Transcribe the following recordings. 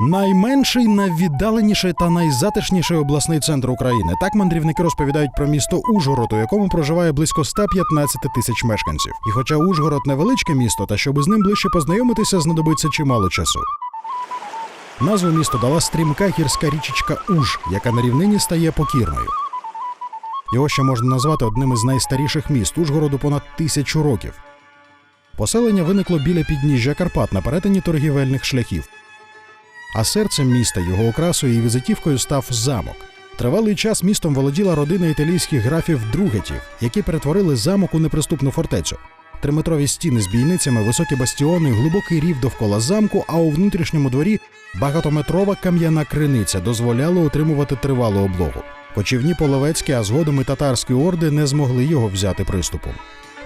Найменший, найвіддаленіший та найзатишніший обласний центр України. Так мандрівники розповідають про місто Ужгород, у якому проживає близько 115 тисяч мешканців. І хоча Ужгород невеличке місто, та щоб з ним ближче познайомитися, знадобиться чимало часу. Назву місту дала стрімка гірська річечка Уж, яка на рівнині стає покірною. Його ще можна назвати одним із найстаріших міст Ужгороду понад тисячу років. Поселення виникло біля підніжжя Карпат на перетині торгівельних шляхів. А серцем міста його окрасою і візитівкою став замок. Тривалий час містом володіла родина італійських графів Другетів, які перетворили замок у неприступну фортецю. Триметрові стіни з бійницями, високі бастіони, глибокий рів довкола замку, а у внутрішньому дворі багатометрова кам'яна криниця дозволяла утримувати тривалу облогу. Кочівні половецькі, а згодом і татарські орди не змогли його взяти приступом.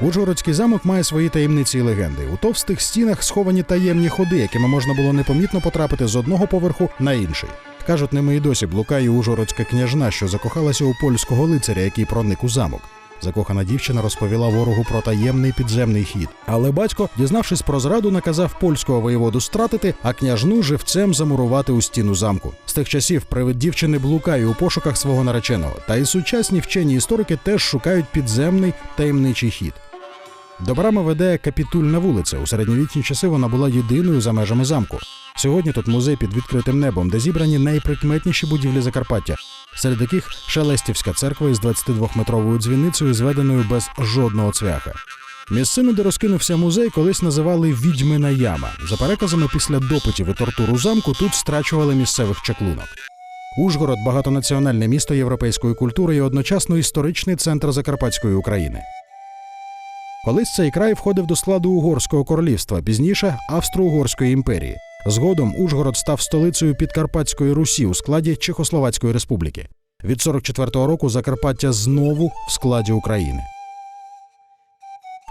Ужгородський замок має свої таємниці і легенди. У товстих стінах сховані таємні ходи, якими можна було непомітно потрапити з одного поверху на інший. Кажуть, ними і досі блукає ужгородська княжна, що закохалася у польського лицаря, який проник у замок. Закохана дівчина розповіла ворогу про таємний підземний хід. Але батько, дізнавшись про зраду, наказав польського воєводу стратити, а княжну живцем замурувати у стіну замку. З тих часів привид дівчини блукає у пошуках свого нареченого. Та й сучасні вчені історики теж шукають підземний таємничий хід. До брами веде капітульна вулиця. У середньовічні часи вона була єдиною за межами замку. Сьогодні тут музей під відкритим небом, де зібрані найприкметніші будівлі Закарпаття, серед яких Шелестівська церква із 22-метровою дзвіницею, зведеною без жодного цвяха. Місцину, де розкинувся музей, колись називали Відьмина яма. За переказами, після допитів і тортур у замку тут страчували місцевих чаклунок. Ужгород багатонаціональне місто європейської культури і одночасно історичний центр Закарпатської України. Колись цей край входив до складу Угорського королівства, пізніше Австро-Угорської імперії. Згодом Ужгород став столицею Підкарпатської Русі у складі Чехословацької республіки. Від 44-го року Закарпаття знову в складі України.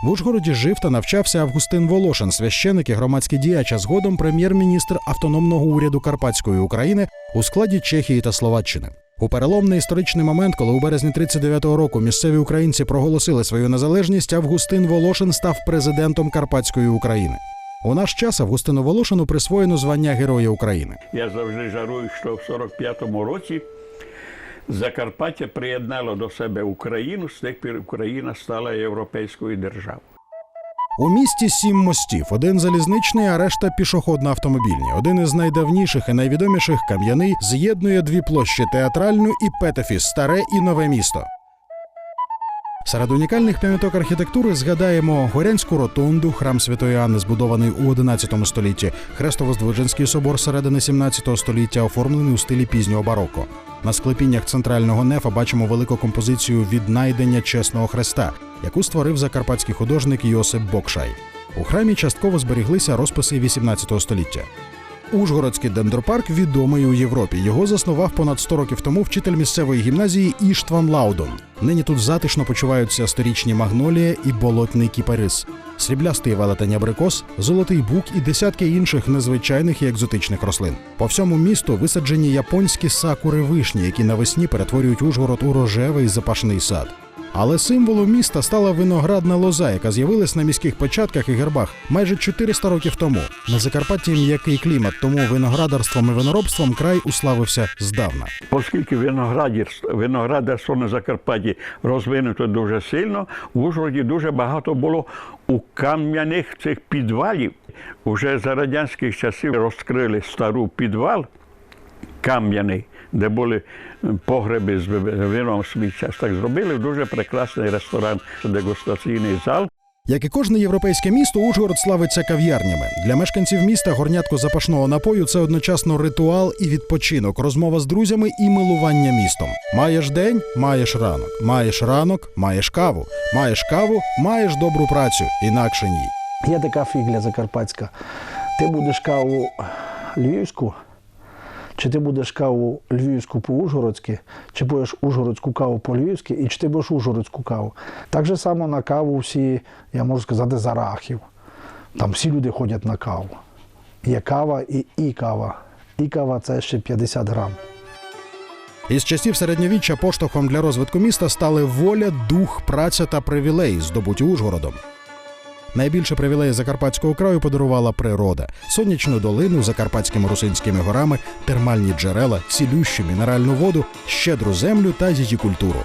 В Ужгороді жив та навчався Августин Волошин, священик і громадський діяч, а згодом прем'єр-міністр автономного уряду Карпатської України у складі Чехії та Словаччини. У переломний історичний момент, коли у березні 39-го року місцеві українці проголосили свою незалежність, Августин Волошин став президентом Карпатської України. У наш час Августину Волошину присвоєно звання Героя України. Я завжди жарую, що в 45-му році Закарпаття приєднало до себе Україну, з тих пір Україна стала європейською державою. У місті сім мостів: один залізничний, а решта пішохідно-автомобільні. Один із найдавніших і найвідоміших кам'яний з'єднує дві площі театральну і Петефіс, старе і нове місто. Серед унікальних пам'яток архітектури згадаємо Горянську ротунду, храм Святої Анни, збудований у 11 столітті, Хрестово-Здвиженський собор середини 17 століття, оформлений у стилі пізнього бароко. На склепіннях центрального нефа бачимо велику композицію віднайдення чесного хреста, яку створив закарпатський художник Йосип Бокшай. У храмі частково зберіглися розписи 18 століття. Ужгородський дендропарк відомий у Європі. Його заснував понад 100 років тому вчитель місцевої гімназії Іштван Лаудон. Нині тут затишно почуваються сторічні магнолія і болотний кіпарис, сріблястий велетень абрикос, золотий бук і десятки інших незвичайних і екзотичних рослин. По всьому місту висаджені японські сакури вишні, які навесні перетворюють Ужгород у рожевий запашний сад. Але символом міста стала виноградна лоза, яка з'явилась на міських початках і гербах майже 400 років тому. На Закарпатті м'який клімат, тому виноградарством і виноробством край уславився здавна. Оскільки виноградарство, на Закарпатті розвинуто дуже сильно, в Ужгороді дуже багато було у кам'яних цих підвалів. Уже за радянських часів розкрили стару підвал кам'яний, де були погреби з вином свій час. Так зробили дуже прекрасний ресторан, дегустаційний зал. Як і кожне європейське місто, Ужгород славиться кав'ярнями. Для мешканців міста горнятко запашного напою це одночасно ритуал і відпочинок, розмова з друзями і милування містом. Маєш день, маєш ранок. Маєш ранок, маєш каву. Маєш каву, маєш добру працю. Інакше ні. Є така фігля закарпатська. Ти будеш каву львівську, чи ти будеш каву львівську по-ужгородськи, чи будеш ужгородську каву по-львівськи, і чи ти будеш ужгородську каву. Так же само на каву всі, я можу сказати, з арахів. Там всі люди ходять на каву. Є кава і і кава. І кава це ще 50 грам. Із часів середньовіччя поштовхом для розвитку міста стали воля, дух, праця та привілеї, здобуті Ужгородом. Найбільше привілеї Закарпатського краю подарувала природа: сонячну долину, закарпатськими русинськими горами, термальні джерела, цілющу мінеральну воду, щедру землю та її культуру.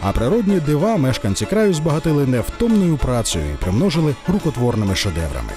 А природні дива мешканці краю збагатили невтомною працею і примножили рукотворними шедеврами.